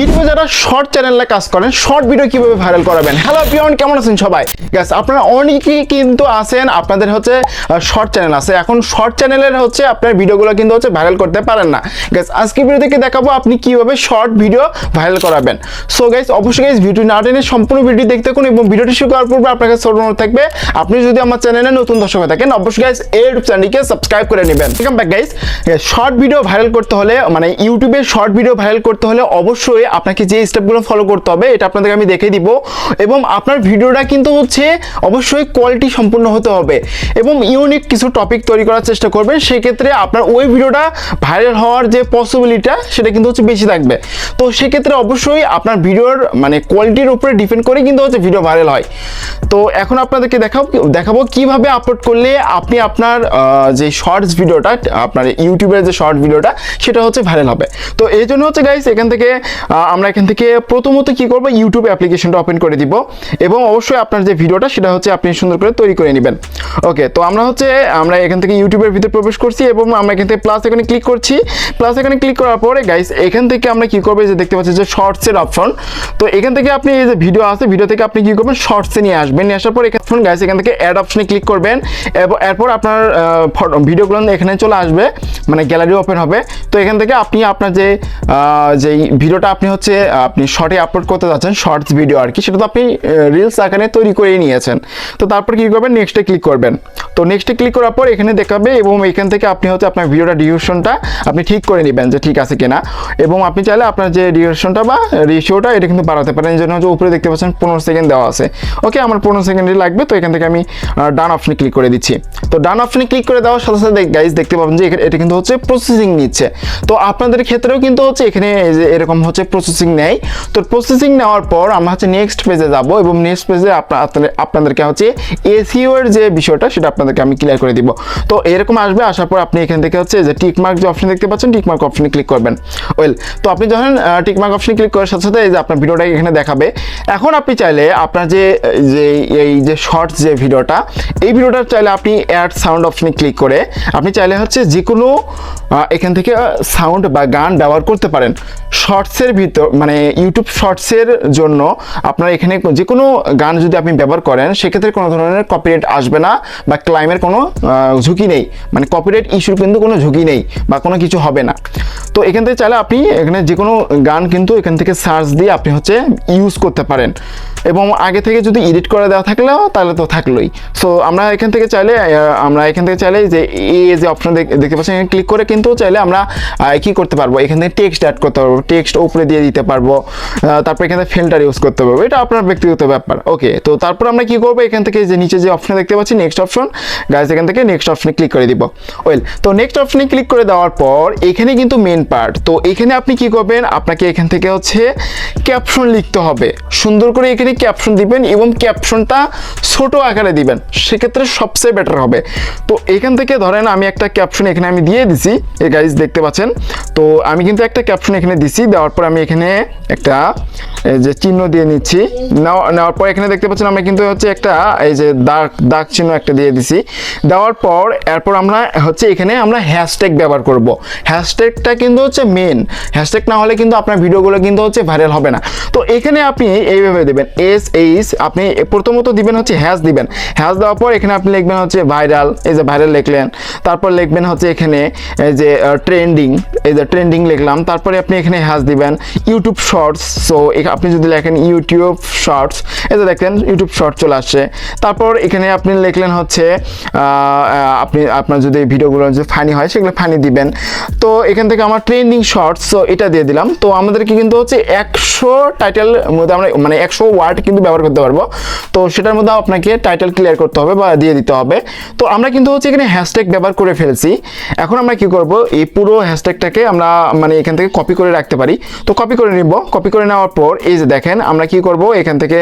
ইউটিউবে যারা শর্ট চ্যানেলে কাজ করেন শর্ট ভিডিও কীভাবে ভাইরাল করাবেন? হ্যালো পিয়ন কেমন আছেন সবাই? গ্যাস আপনারা অনেকেই কিন্তু আছেন, আপনাদের হচ্ছে শর্ট চ্যানেল আছে। এখন শর্ট চ্যানেলের হচ্ছে আপনার ভিডিওগুলো কিন্তু হচ্ছে ভাইরাল করতে পারেন না। গ্যাস আজকে ভিডিও থেকে দেখাবো আপনি কীভাবে শর্ট ভিডিও ভাইরাল করাবেন। সো গাইস অবশ্যই গাইস ভিডিও না টেনে সম্পূর্ণ ভিডিও দেখতে থাকুন এবং ভিডিওটি শুরু করার পূর্বে আপনার কাছে অনুরোধ থাকবে, আপনি যদি আমার চ্যানেলে নতুন দর্শক হয়ে থাকেন, অবশ্যই গাইস এই ইউটিউব চ্যানেলটিকে সাবস্ক্রাইব করে নেবেন। Welcome back guys short video viral করতে হলে মানে ইউটিউবে শর্ট ভিডিও ভাইরাল করতে হলে অবশ্যই আপনাকে যে স্টেপগুলো ফলো করতে হবে, এটা আপনাদেরকে আমি দেখে দিব। এবং আপনার ভিডিওটা কিন্তু হচ্ছে অবশ্যই কোয়ালিটি সম্পূর্ণ হতে হবে। এবং ইউনিক কিছু টপিক তৈরি করার চেষ্টা করবেন, সেক্ষেত্রে আপনার ওই ভিডিওটা ভাইরাল হওয়ার যে পসিবিলিটা সেটা কিন্তু হচ্ছে বেশি থাকবে। তো সেক্ষেত্রে অবশ্যই আপনার ভিডিওর মানে কোয়ালিটির উপরে ডিপেন্ড করে কিন্তু হচ্ছে ভিডিও ভাইরাল হয়। তো এখন আপনাদেরকে দেখাবো দেখাবো কীভাবে আপলোড করলে আপনি আপনার যে শর্টস ভিডিওটা, আপনার ইউটিউবের যে শর্ট ভিডিওটা, সেটা হচ্ছে ভাইরাল হবে। তো এই জন্য হচ্ছে গাইস এখান থেকে আমরা এখান থেকে প্রথমত কি করব? ইউটিউব অ্যাপ্লিকেশনটা ওপেন করে দিব এবং অবশ্যই আপনার যে ভিডিওটা সেটা হচ্ছে আপনি সুন্দর করে তৈরি করে নেবেন। ওকে তো আমরা হচ্ছে আমরা এখান থেকে ইউটিউবের ভিতরে প্রবেশ করছি এবং আমরা এখান থেকে প্লাস এখানে ক্লিক করছি। প্লাস এখানে ক্লিক করার পরে গাইস এখান থেকে আমরা কি করব? যে দেখতে পাচ্ছি যে শর্টসের অপশন তো এখান থেকে আপনি এই যে ভিডিও আছে ভিডিও থেকে আপনি কি করবেন? শর্টসে নিয়ে আসবেন। নিয়ে আসার পর এখানে গাইস এখান থেকে অ্যাড অপশনে ক্লিক করবেন। এবং এরপর আপনার ভিডিওগুলো এখানে চলে আসবে। মানে গ্যালারি ওপেন হবে। তো এখান থেকে আপনি আপনার যে আহ, যে ভিডিওটা আপনি হচ্ছে আপনি শর্টে আপলোড করতে যাচ্ছেন শর্টস ভিডিও আর কি, সেটা তো আপনি রিলস আকারে তৈরি করেই নিয়েছেন। তো তারপর কি করবেন? নেক্সটে ক্লিক করবেন। তো নেক্সটে ক্লিক করার পর এখানে দেখাবে এবং এখান থেকে আপনি হচ্ছে আপনার ভিডিওটা ডিউরেশনটা আপনি ঠিক করে নেবেন যে ঠিক আছে কিনা। এবং আপনি চাইলে আপনার যে ডিউরেশনটা বা রেশিওটা এটা কিন্তু বাড়াতে পারেন। এই জন্য হচ্ছে উপরে দেখতে পাচ্ছেন পনেরো সেকেন্ড দেওয়া আছে। ওকে আমার পনেরো সেকেন্ডই লাগবে, তো এখান থেকে আমি ডান অপশনে ক্লিক করে দিচ্ছি। তো ডান অপশনে ক্লিক করে দেওয়ার সাথে সাথে গাইজ দেখতে পাবেন যে এটা কিন্তু হচ্ছে প্রসেসিং নিচ্ছে। তো আপনাদের ক্ষেত্রেও কিন্তু হচ্ছে এখানে এরকম হচ্ছে প্রসেসিং নেয়। তো প্রসেসিং নেওয়ার পর আমরা হচ্ছে নেক্সট পেজে যাব এবং নেক্সট পেজে আপনাদেরকে হচ্ছে এসিও এর যে বিষয়টা, সেটা আপনাদেরকে আমি ক্লিয়ার করে দিব। তো এরকম আসবে, আসার পর আপনি এখান থেকে হচ্ছে যে টিক মার্ক যে অপশন দেখতে পাচ্ছেন টিকমার্ক অপশনে ক্লিক করবেন। ওয়েল তো আপনি যখন টিক মার্ক অপশনে ক্লিক করার সাথে সাথে এই যে আপনার ভিডিওটা এখানে দেখাবে, এখন আপনি চাইলে আপনার যে এই যে শর্টস যে ভিডিওটা, এই ভিডিওটা চাইলে আপনি অ্যাড সাউন্ড অপশনে ক্লিক করে আপনি চাইলে হচ্ছে যে কোনো এখান থেকে সাউন্ড বা গান ব্যবহার করতে পারেন। শর্টসের ভিতর মানে ইউটিউব শর্টসের জন্য আপনার এখানে যে কোনো গান যদি আপনি ব্যবহার করেন, সেক্ষেত্রে কোনো ধরনের কপিরাইট আসবে না বা ক্লাইমের কোনো ঝুঁকি নেই। মানে কপিরাইট ইস্যুর কিন্তু কোনো ঝুঁকি নেই বা কোনো কিছু হবে না। তো এখান থেকে চাইলে আপনি এখানে যে কোনো গান কিন্তু এখান থেকে সার্চ দিয়ে আপনি হচ্ছে ইউজ করতে পারেন। এবং আগে থেকে যদি এডিট করে দেওয়া থাকলেও তাহলে তো থাকলোই। সো আমরা এখান থেকে চাইলে আমরা এখান থেকে চাইলে যে এ যে অপশন দেখতে পাচ্ছেন ক্লিক করে কিন্তু চাইলে আমরা কি করতে পারব? এখান থেকে টেক্সট অ্যাড করতে পারব। টেক্সট উপরে দিয়ে দিতে পারব। তারপর এখানে ফিল্টার ইউজ করতে পারব। এটা আপনার ব্যক্তিগত ব্যাপার। ওকে তো তারপর আমরা কি করব? এখান থেকে যে নিচে যে অপশন দেখতে পাচ্ছি নেক্সট অপশন গাইজ এখান থেকে নেক্সট অপশনে ক্লিক করে দিব। ওয়েল তো নেক্সট অপশনে ক্লিক করে দেওয়ার পর, এখানে কিন্তু মেন পার্ট তো এখানে আপনি কি করবেন? আপনাকে এখান থেকে হচ্ছে ক্যাপশন লিখতে হবে। সুন্দর করে এখানে ক্যাপশন দিবেন এবং ক্যাপশনটা ছোট আকারে দিবেন। সেক্ষেত্রে সবচেয়ে বেটার হবে। তো এখান থেকে ধরেন আমি একটা ক্যাপশন এখানে আমি দিয়ে দিছি। এই গাইজ দেখতে পাচ্ছেন? তো আমি কিন্তু একটা ক্যাপশন এখানে দিছি, দেওয়ার পর আমি এখানে একটা, এই যে চিহ্ন দিয়ে নিচ্ছি। নেওয়া- নেওয়ার পর এখানে দেখতে পাচ্ছেন আমি কিন্তু হচ্ছে একটা, এই যে দাগ দাগ চিহ্ন একটা দিয়ে দিছি। দেওয়ার পর, এরপর আমরা হচ্ছে এখানে আমরা হ্যাশট্যাগ ব্যবহার করব। হ্যাশট্যাগটা কিন্তু হচ্ছে মেন হ্যাশট্যাগ না হলে কিন্তু আপনার ভিডিওগুলো কিন্তু হচ্ছে ভাইরাল হবে না। তো এখানে আপনি এইভাবে দেবেন এস এইচ আপনি প্রথমত দিবেন হচ্ছে হ্যাশ দিবেন। হ্যাশ দেওয়ার পর এখানে আপনি লিখবেন হচ্ছে ভাইরাল এই যে ভাইরাল লিখলেন। তারপর লিখবেন হচ্ছে এখানে, এই যে ট্রেন্ডিং এই যে ট্রেন্ডিং লিখলাম, তারপরে আপনি এখানে হ্যাশ দিবেন ইউটিউব শর্টস সো আপনি যদি লেখেন ইউটিউব শর্টস যে দেখেন ইউটিউব শর্ট চলে আসছে। তারপর এখানে আপনি লিখলেন হচ্ছে আপনি, আপনার যদি ভিডিওগুলো যে ফানি হয়, সেগুলো ফানি দিবেন। তো এখান থেকে আমার ট্রেন্ডিং শর্টস সো এটা দিয়ে দিলাম। তো আমাদেরকে কিন্তু হচ্ছে একশো টাইটেল মধ্যে আমরা মানে একশো ওয়ার্ড কিন্তু ব্যবহার করতে পারব। তো সেটার মধ্যে আপনাকে টাইটেল ক্লিয়ার করতে হবে বা দিয়ে দিতে হবে। তো আমরা কিন্তু হচ্ছে এখানে হ্যাশট্যাগ ব্যবহার করে ফেলছি। এখন আমরা কি করব? এই পুরো হ্যাশট্যাগটাকে আমরা মানে এখান থেকে কপি করে রাখতে পারি। তো কপি করে নিব। কপি করে নেওয়ার পর এই যে দেখেন, আমরা কি করব? এখান থেকে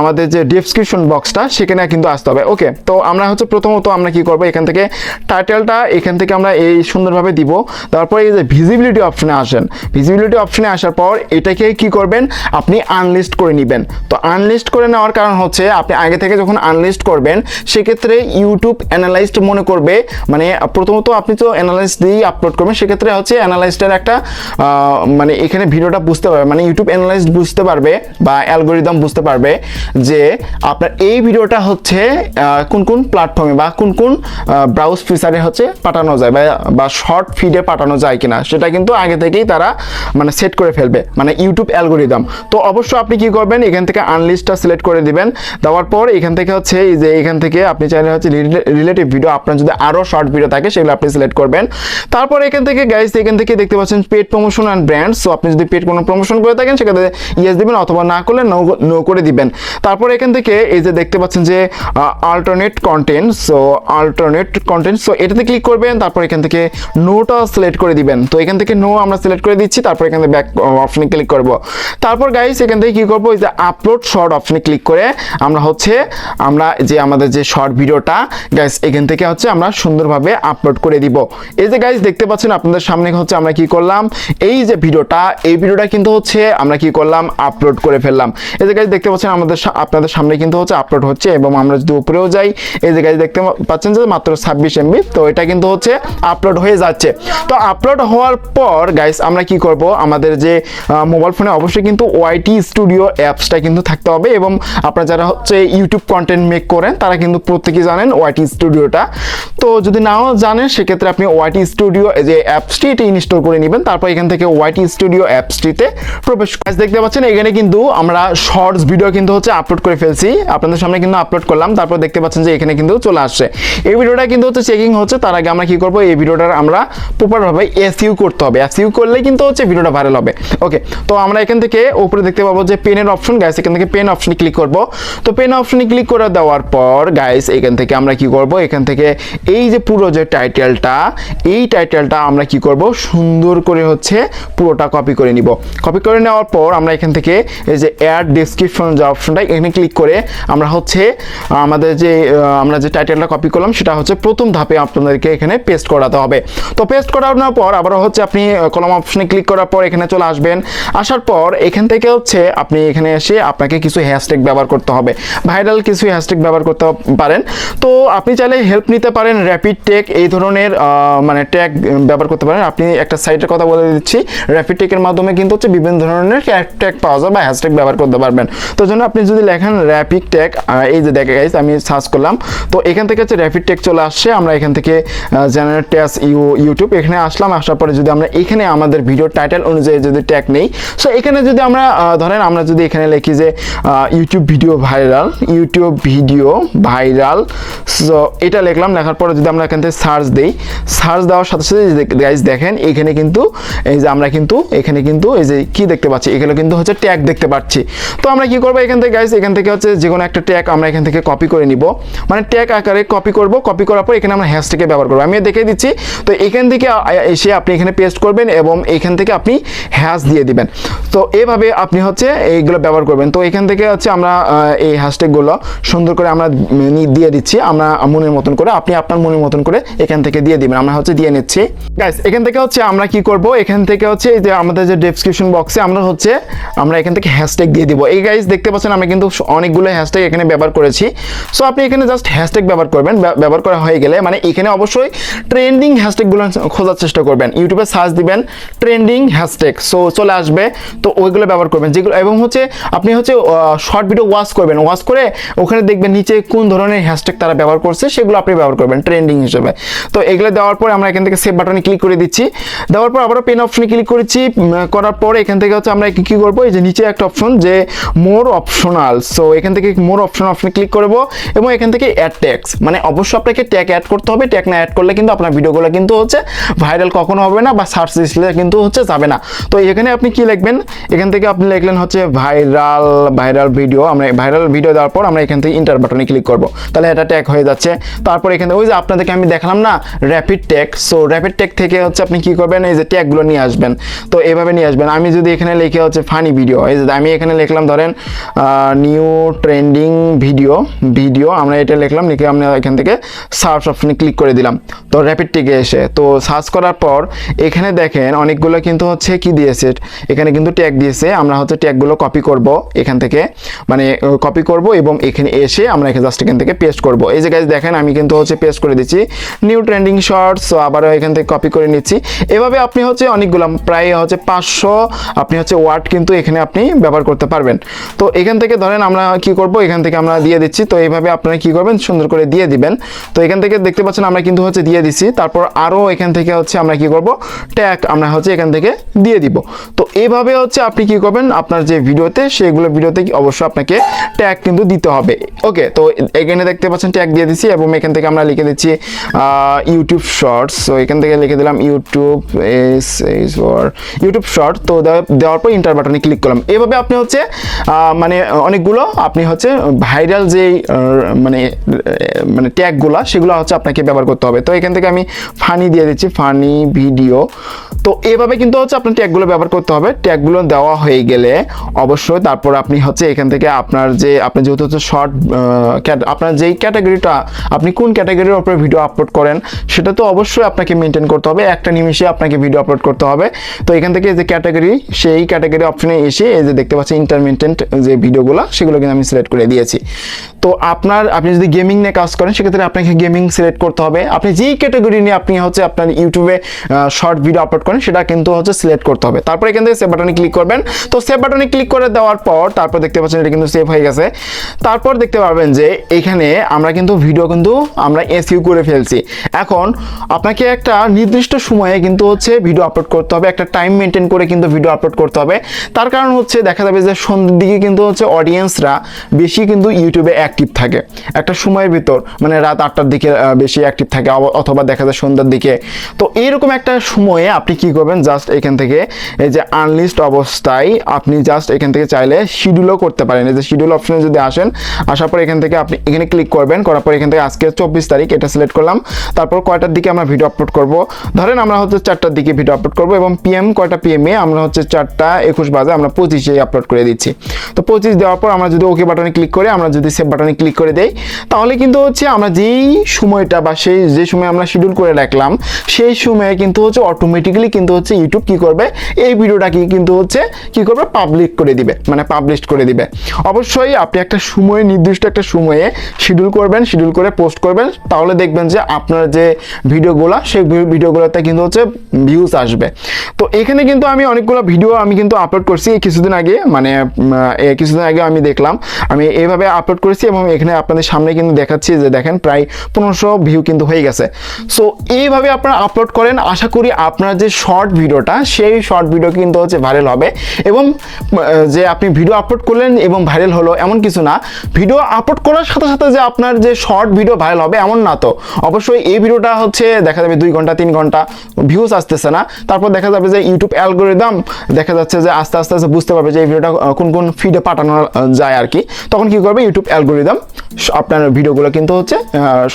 আমাদের যে ডেসক্রিপশন বক্সটা সেখানে কিন্তু আসতে হবে। ওকে তো আমরা হচ্ছে প্রথমত আমরা কি করব? এখান থেকে টাইটেলটা এখান থেকে আমরা এই সুন্দরভাবে দিব। তারপর এই যে ভিজিবিলিটি অপশনে আসেন। ভিজিবিলিটি অপশনে আসার পর এটাকে কি করবেন? আপনি আনলিস্ট করে নেবেন। তো আনলিস্ট করে নেওয়ার কারণ হচ্ছে, আপনি আগে থেকে যখন আনলিস্ট করবেন, সেক্ষেত্রে ইউটিউব অ্যানালাইজড মনে করবে। মানে প্রথমত আপনি তো অ্যানালাইজ দিয়েই আপলোড করবেন। সেক্ষেত্রে হচ্ছে অ্যানালাইজটার একটা মানে এখানে ভিডিওটা বুঝতে পারবে মানে ইউটিউব অ্যানালাইজ বুঝতে পারবে বা অ্যালগোরিদম বুঝতে পারবে যে আপনার এই ভিডিওটা হচ্ছে কোন কোন প্ল্যাটফর্মে বা কোন কোন ব্রাউজ ফিচারে হচ্ছে পাঠানো যায় বা বা শর্ট ফিডে পাঠানো যায় কিনা, সেটা কিন্তু আগে থেকেই তারা মানে সেট করে ফেলবে মানে ইউটিউব অ্যালগোরিদম তো অবশ্যই আপনি কি করবেন, এখান থেকে আনলিস্টটা সিলেক্ট করে দিবেন, দেওয়ার পর এখান থেকে হচ্ছে এই যে এখান থেকে আপনি চাইলে হচ্ছে রিলেটিভ ভিডিও আপনার যদি আরও শর্ট ভিডিও থাকে, সেগুলো আপনি সিলেক্ট করবেন। তারপর এখান থেকে গাইস এখান থেকে দেখতে পাচ্ছেন paid promotion and brand so আপনি যদি পেড কোনো প্রমোশন করে থাকেন, সেক্ষেত্রে ইয়েস দিবেন অথবা না করলে নো নো করে দিবেন। তারপর এখান থেকে এই যে দেখতে পাচ্ছেন যে alternate content so alternate content so এটাতে ক্লিক করবেন, তারপর এখান থেকে নোটা সিলেক্ট করে দিবেন। তো এখান থেকে নো আমরা সিলেক্ট করে দিচ্ছি, তারপর এখান থেকে ব্যাক অপশনে ক্লিক করব। তারপর গাইস এখান থেকে কি করব? এই যে আপলোড শর্ট অপশনে ক্লিক করে আমরা হচ্ছে, আমরা যে আমাদের যে শর্ট ভিডিওটা গাইস এখান থেকে হচ্ছে আমরা সুন্দরভাবে আপলোড করে দিব। এই যে গাইস দেখতে পাচ্ছেন আপনাদের সামনে হচ্ছে আমরা কি করলাম? এই যে ভিডিওটা, এই ভিডিওটা কিন্তু হচ্ছে আমরা কি করলাম? আপলোড করে ফেললাম। এই যে গাইস দেখতে পাচ্ছেন আমাদের আপনাদের সামনে কিন্তু হচ্ছে আপলোড হচ্ছে এবং আমরা যদি উপরেও যাই, এই যে গাইস দেখতে পাচ্ছেন যে মাত্র ছাব্বিশ এমবি তো এটা কিন্তু হচ্ছে আপলোড হয়ে যাচ্ছে। তো আপলোড হওয়ার পর গাইস আমরা কি করব? আমাদের যে মোবাইল ফোনে অবশ্যই কিন্তু ওয়াইটি স্টুডিও অ্যাপসটা কিন্তু থাকতে হবে এবং আপনারা যারা হচ্ছে ইউটিউব কন্টেন্ট মেক করেন, তারা কিন্তু প্রত্যেকেই জানেন ওয়াইটি স্টুডিওটা তো যদি নাও জানেন, সেক্ষেত্রে আপনি ওয়াইটি স্টুডিও যে অ্যাপসটি এটা ইনস্টল করে নেবেন। তারপর এখান থেকে ওয়াইটি স্টুডিও অ্যাপসটিতে প্রবেশ দেখতে পাচ্ছেন, এখানে কিন্তু আমরা শর্টস ভিডিও কিন্তু হচ্ছে আপলোড করে ফেলছি। আপনাদের সামনে কিন্তু আপলোড করলাম। তারপর দেখতে পাচ্ছেন যে এখানে কিন্তু চলে আসছে। এই ভিডিওটা কিন্তু হচ্ছে চেকিং হচ্ছে। তার আগে আমরা কি করব? এই ভিডিওটার আমরা প্রপারভাবে এসইউ করতে হবে। এসইউ করলে কিন্তু হচ্ছে ভিডিওটা ভাইরাল হবে। ওকে তো আমরা এখান থেকে উপরে দেখতে পাবো যে পেনের অপশন গাইস এখান থেকে পেন অপশনে ক্লিক করব। তো পেন অপশনে ক্লিক করে দেওয়ার পর গাইস এখান থেকে আমরা কি করব? এখান থেকে এই যে পুরো যে টাইটেলটা এই টাইটেলটা আমরা কি করব? সুন্দর করে হচ্ছে পুরোটা কপি করে নিব। কপি করে নেওয়ার পর আমরা এখান থেকে এই যে অ্যাড ডিসক্রিপশন যে অপশনটা এখানে ক্লিক করে আমরা হচ্ছে, আমাদের যে আমরা যে টাইটেলটা কপি করলাম, সেটা হচ্ছে প্রথম ধাপে আপনাদেরকে এখানে পেস্ট করাতে হবে। তো পেস্ট করানোর পর আবার হচ্ছে আপনি কলম অপশনে ক্লিক করার পর এখানে চলে আসবেন। আসার পর এখান থেকে হচ্ছে আপনি এখানে এসে আপনাকে কিছু হ্যাশট্যাগ ব্যবহার করতে হবে। ভাইরাল কিছু হ্যাশট্যাগ ব্যবহার করতে পারেন। তো আপনি চাইলে হেল্প নিতে পারেন র্যাপিড টেক এই ধরনের মানে ট্যাগ ব্যবহার করতে পারেন। আপনি একটা সাইটের কথা বলে দিচ্ছি। র্যাপিড টেকের মাধ্যমে কিন্তু হচ্ছে বিভিন্ন ধরনের ট্যাগ পাওয়া যায় বা হ্যাশট্যাগ ব্যবহার করতে পারবেন। তো জন্য আপনি যদি লেখেন র্যাপিড ট্যাগ এই যে দেখে গাইজ আমি সার্চ করলাম। তো এখান থেকে হচ্ছে র্যাপিড টেক চলে আসছে। আমরা এখান থেকে জেনারেট ট্যাস ইউ ইউটিউব এখানে আসলাম। আসার পরে যদি আমরা এখানে আমাদের ভিডিও টাইটেল অনুযায়ী যদি ট্যাগ নেই সো এখানে যদি আমরা ধরেন আমরা যদি এখানে লিখি যে YouTube video viral YouTube video viral so এটা লিখলাম। লেখার পরে যদি আমরা এখান থেকে সার্চ দিই সার্চ দেওয়ার সাথে সাথে গাইজ দেখেন এখানে কিন্তু, এই যে আমরা কিন্তু, এখানে কিন্তু, এই যে কি দেখতে পাচ্ছি? এখানে কিন্তু হচ্ছে ট্যাগ দেখতে পাচ্ছি। তো আমরা কি করব এখান থেকে গাইজ এখান থেকে হচ্ছে যে কোনো একটা ট্যাগ আমরা এখান থেকে কপি করে নিব। মানে ট্যাগ আকারে কপি করব। কপি করার পর এখানে আমরা হ্যাশট্যাগে ব্যবহার করব। আমি দেখিয়ে দিচ্ছি, তো এখান থেকে এসে আপনি এখানে পেস্ট করবেন এবং এখান থেকে আপনি হ্যাশ দিয়ে দিবেন। তো এভাবে আপনি হচ্ছে এইগুলো ব্যবহার করবেন। তো এখান থেকে হচ্ছে আমরা এই হ্যাশট্যাগুলো সুন্দর করে আমরা দিয়ে দিচ্ছি। আমরা মনের মতন করে, আপনি আপনার মনের মতন করে এখান থেকে দিয়ে দিবেন। আমরা হচ্ছে দিয়ে নিচ্ছি। গাইস এখান থেকে হচ্ছে আমরা কি করব? এখান থেকে হচ্ছে এই যে আমাদের যে ডেসক্রিপশন বক্সে আমরা হচ্ছে, আমরা এখান থেকে হ্যাশট্যাগ দিয়ে দিব। এই গাইস দেখতে পাচ্ছেন আমরা কিন্তু অনেকগুলো হ্যাশট্যাগ এখানে ব্যবহার করেছি। সো আপনি এখানে জাস্ট হ্যাশট্যাগ ব্যবহার করবেন। ব্যবহার করা হয়ে গেলে মানে এখানে অবশ্যই ট্রেন্ডিং হ্যাশট্যাগুলো খোঁজার চেষ্টা করবেন। ইউটিউবে সার্চ দিবেন ট্রেন্ডিং হ্যাশট্যাগ সো চলে আসবে। তো ওইগুলো ব্যবহার করবেন। যেগুলো, এবং হচ্ছে আপনি হচ্ছে শর্ট ভিডিও ওয়াচ করবেন। ওয়াচ করে ওখানে দেখবেন নিচে কোন ধরনের হ্যাশট্যাগ তারা ব্যবহার করছে, সেগুলো আপনি ব্যবহার করবেন ট্রেন্ডিং হিসেবে। তো এগুলো দেওয়ার পর আমরা এখান থেকে সেভ বাটনে ক্লিক করে দিচ্ছি। দেওয়ার পর আবারও পেন অপশনে ক্লিক করেছি। করার পর এখান থেকে হচ্ছে আমরা কি করব? এই যে নিচে একটা অপশন যে মোর অপশনাল সো এখান থেকে মোর অপশন অপশনে ক্লিক করব এবং এখান থেকে অ্যাড ট্যাক্স মানে অবশ্যই আপনাকে ট্যাগ অ্যাড করতে হবে। ট্যাগ না অ্যাড করলে কিন্তু আপনার ভিডিওগুলো কিন্তু হচ্ছে ভাইরাল কখনো হবে না বা সার্চ লিস্টে কিন্তু হচ্ছে যাবে না। তো এখানে আপনি কি লিখবেন? এখান থেকে আপনি লিখলেন হচ্ছে ভাইরাল ভাইরাল ভিডিও আমরা ভাইরাল ভিডিও দেওয়ার পর আমরা এখান থেকে ইন্টার বাটনে ক্লিক করব। তাহলে এটা ট্যাগ হয়ে যাচ্ছে। তারপর এখানে ওই যে আপনাদেরকে আমি দেখালাম না rapid tag so rapid tag থেকে হচ্ছে আপনি কি করবেন? এই যে ট্যাগগুলো নিয়ে আসবেন। তো এভাবে নিয়ে আসবেন। আমি যদি এখানে লিখে হচ্ছে ফানি ভিডিও এই যে আমি এখানে লিখলাম ধরেন নিউ ট্রেন্ডিং ভিডিও ভিডিও আমরা এটা লিখলাম, লিখে আমরা এখান থেকে সার্চ অপশনে ক্লিক করে দিলাম। তো র্যাপিড টিকে এসে, তো সার্চ করার পর এখানে দেখেন অনেকগুলো কিন্তু হচ্ছে কি দিয়েছে? এখানে কিন্তু ট্যাগ দিয়েছে। আমরা হচ্ছে ট্যাগগুলো কপি করব এখান থেকে। মানে কপি করব এবং এখানে এসে আমরা এখানে জাস্ট এখান থেকে পেস্ট করব। এই যে গাইজ দেখেন আমি কিন্তু হচ্ছে পেস্ট করে দিচ্ছি। নিউ ট্রেন্ডিং শর্টস আবারও এখান থেকে কপি করে নিচ্ছি। এভাবে আপনি হচ্ছে অনেকগুলো, প্রায় হচ্ছে পাঁচশো, আপনি হচ্ছে ওয়ার্ড কিন্তু এখানে আপনি ব্যবহার করতে পারবেন। তো এখান থেকে ধরেন আমরা কি করব? এখান থেকে আমরা দিয়ে দিচ্ছি। তো এইভাবে আপনারা কি করবেন? সুন্দর করে দিয়ে দিবেন। তো এখান থেকে দেখতে পাচ্ছেন আমরা কিন্তু হচ্ছে দিয়ে দিচ্ছি তারপর আরও এখান থেকে হচ্ছে আমরা কি করব? ট্যাগ আমরা হচ্ছে এখান থেকে দিয়ে দিব। তো এইভাবে হচ্ছে আপনি কি করবেন? আপনার যে ভিডিওতে, সেগুলো ভিডিওতে অবশ্যই আপনাকে ট্যাগ কিন্তু দিতে হবে। ওকে, তো এখানে দেখতে পাচ্ছেন ট্যাগ দিয়ে দিচ্ছি এবং এখান থেকে আমরা লিখে দিচ্ছি ইউটিউব শর্টস তো এখান থেকে লিখে দিলাম YouTube S S for YouTube short তো দেওয়ার পর ইন্টার বাটনে ক্লিক করলাম। এভাবে আপনি হচ্ছে মানে অনেকগুলো আপনি হচ্ছে ভাইরাল যে মানে মানে ট্যাগগুলো সেগুলো হচ্ছে আপনাকে ব্যবহার করতে হবে। তো এখান থেকে আমি ফানি দিয়ে দিচ্ছি ফানি ভিডিও তো এভাবে কিন্তু হচ্ছে আপনার ট্যাগগুলো ব্যবহার করতে হবে। ট্যাগগুলো দেওয়া হয়ে গেলে অবশ্যই তারপর আপনি হচ্ছে এখান থেকে আপনার যে, আপনি যেহেতু হচ্ছে শর্ট আপনার যেই ক্যাটাগরিটা আপনি কোন ক্যাটাগরির উপরে ভিডিও আপলোড করেন, সেটা তো অবশ্যই আপনাকে মেনটেন করতে হবে। একটা নিমিষে আপনাকে ভিডিও আপলোড করতে হবে। তো এখান থেকে যে ক্যাটাগরি সেই ক্যাটাগরি অপশনে এসে এই যে দেখতে পাচ্ছেন ইন্টারমিটেন্ট যে ভিডিওগুলো সেগুলো কিন্তু আমি সিলেক্ট করে দিয়েছি। তো আপনার, আপনি যদি গেমিং নিয়ে কাজ করেন, সেক্ষেত্রে আপনাকে গেমিং সিলেক্ট করতে হবে। আপনি যেই ক্যাটাগরি নিয়ে আপনি হচ্ছে আপনার ইউটিউবে শর্ট ভিডিও আপলোড করেন, সেটা কিন্তু হচ্ছে সিলেক্ট করতে হবে। তারপর এখান থেকে সেভ বাটনে ক্লিক করবেন। তো সেভ বাটনে ক্লিক করে দেওয়ার পর, তারপর দেখতে পাচ্ছেন এটা কিন্তু সেভ হয়ে গেছে। তারপর দেখতে পারবেন যে এখানে আমরা কিন্তু ভিডিও কিন্তু আমরা এসইউ করে ফেলছি। এখন, আপনাকে একটা নির্দিষ্ট সময়ে কিন্তু হচ্ছে ভিডিও আপলোড করতে হবে, একটা টাইম মেনটেন করে কিন্তু ভিডিও আপলোড করতে হবে। তার কারণ হচ্ছে দেখা যাবে যে সন্ধ্যের দিকে কিন্তু হচ্ছে অডিয়েন্সরা বেশি কিন্তু ইউটিউবে অ্যাক্টিভ থাকে। একটা সময়ের ভিতর মানে রাত আটটার দিকে বেশি অ্যাক্টিভ থাকে অথবা দেখা যায় সন্ধ্যার দিকে। তো এইরকম একটা সময়ে আপনি কি করবেন? জাস্ট এখান থেকে এই যে আনলিস্ট অবস্থায় আপনি জাস্ট এখান থেকে চাইলে শিডিউলও করতে পারেন। এই যে শিডিউল অপশনে যদি আসেন, আসার পর এখান থেকে আপনি এখানে ক্লিক করবেন, করার পর এখান থেকে আজকে চব্বিশ তারিখ, এটা সিলেক্ট করলাম। তারপর কয়টার দিকে আমরা ভিডিও আপলোড করব? ধরেন আমরা হচ্ছে চারটার দিকে ভিডিও আপলোড করব এবং পিএম কয়টা পিএম এ আমরা হচ্ছে চারটা একুশ বাজে আমরা পঁচিশে আপলোড করে দিচ্ছি। তো পঁচিশ দেওয়ার পর আমরা যদি ওকে বাটনে ক্লিক করে, আমরা যদি সেভ বাটনে ক্লিক করে দেই, তাহলে কিন্তু হচ্ছে আমরা যেই সময়টা বা সেই যে সময় আমরা শিডিউল করে রাখলাম, সেই সময়ে কিন্তু হচ্ছে অটোমেটিক্যালি কিন্তু হচ্ছে ইউটিউব কি করবে? এই ভিডিওটাকে কিন্তু হচ্ছে কি করবে? পাবলিক করে দিবে মানে পাবলিশ করে দিবে। অবশ্যই আপনি একটা সময়, নির্দিষ্ট একটা সময়ে শিডিউল করবেন শিডিউল করে পোস্ট করবেন, তাহলে দেখবেন যে আপনার যে ভিডিওগুলো সেই ভিডিওগুলোতে কিন্তু হচ্ছে ভিউজ আসবে। তো এখানে কিন্তু আমি অনেকগুলো ভিডিও আমি কিন্তু আপলোড করছি কিছুদিন আগে মানে কিছুদিন আগে আমি দেখলাম। আমি এইভাবে আপলোড করেছি এবং এখানে আপনাদের সামনে কিন্তু দেখাচ্ছি যে দেখেন প্রায় পনেরোশো ভিউ কিন্তু হয়ে গেছে। সো এইভাবে আপনারা আপলোড করেন। আশা করি আপনার যে শর্ট ভিডিওটা সেই শর্ট ভিডিও কিন্তু হচ্ছে ভাইরাল হবে এবং যে আপনি ভিডিও আপলোড করলেন এবং ভাইরাল হলো এমন কিছু না। ভিডিও আপলোড করার সাথে সাথে যে আপনার যে শর্ট ভিডিও ভাইরাল হবে এমন না তো। অবশ্যই এই ভিডিওটা হচ্ছে দেখা যাবে দুই ঘণ্টা, তিন ঘণ্টা ভিউজ আসতেছে না। তারপর দেখা যাবে যে ইউটিউব অ্যালগোরিদম দেখা যাচ্ছে যে আস্তে আস্তে আস্তে বুঝতে পারবে যে এই ভিডিওটা কোন কোন ফিডে পাঠানো যায় আর কি। তখন কি করবে? ইউটিউব অ্যালগোরিদম আপনার ভিডিওগুলো কিন্তু হচ্ছে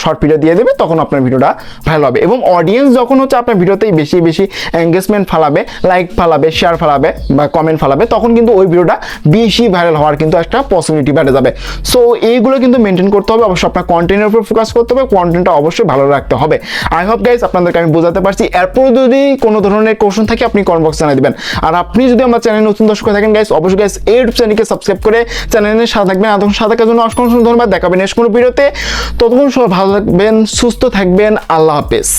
শর্ট ভিডিও দিয়ে দেবে, তখন আপনার ভিডিওটা ভাইরাল হবে। এবং অডিয়েন্স যখন হচ্ছে আপনার ভিডিওতেই বেশি বেশি এঙ্গেজমেন্ট ফালাবে লাইক ফালাবে শেয়ার ফালাবে বা কমেন্ট ফালাবে, তখন কিন্তু ওই ভিডিওটা বেশি ভাইরাল হওয়ার কিন্তু একটা পসিবিলিটি বেড়ে যাবে। সো এইগুলো কিন্তু মেনটেন করতে হবে। অবশ্যই আপনার কন্টেন্টের উপর ফোকাস করতে হবে। কন্টেন্টটা অবশ্যই ভালো রাখতে হবে। আই হোপ গাইজ আপনাদেরকে আমি বোঝাতে পারছি। এরপর যদি কোনো ধরনের কোশ্চেন থাকে, আপনি কমেন্ট বক্সে জানিয়ে দেবেন। আর আপনি যদি আমার চ্যানেল নতুন দর্শক থাকেন গাইস অবশ্যই গাইস এই ইউটিউব চ্যানেলকে সাবস্ক্রাইব করে চ্যানেলের সাথে থাকবেন। আর তখন সাথে থাকার জন্য অসংখ্য ধন্যবাদ। দেখাবেন নেক্সট কোনো ভিডিওতে ততক্ষণ সবাই ভালো থাকবেন, সুস্থ থাকবেন। আল্লাহ হাফেজ।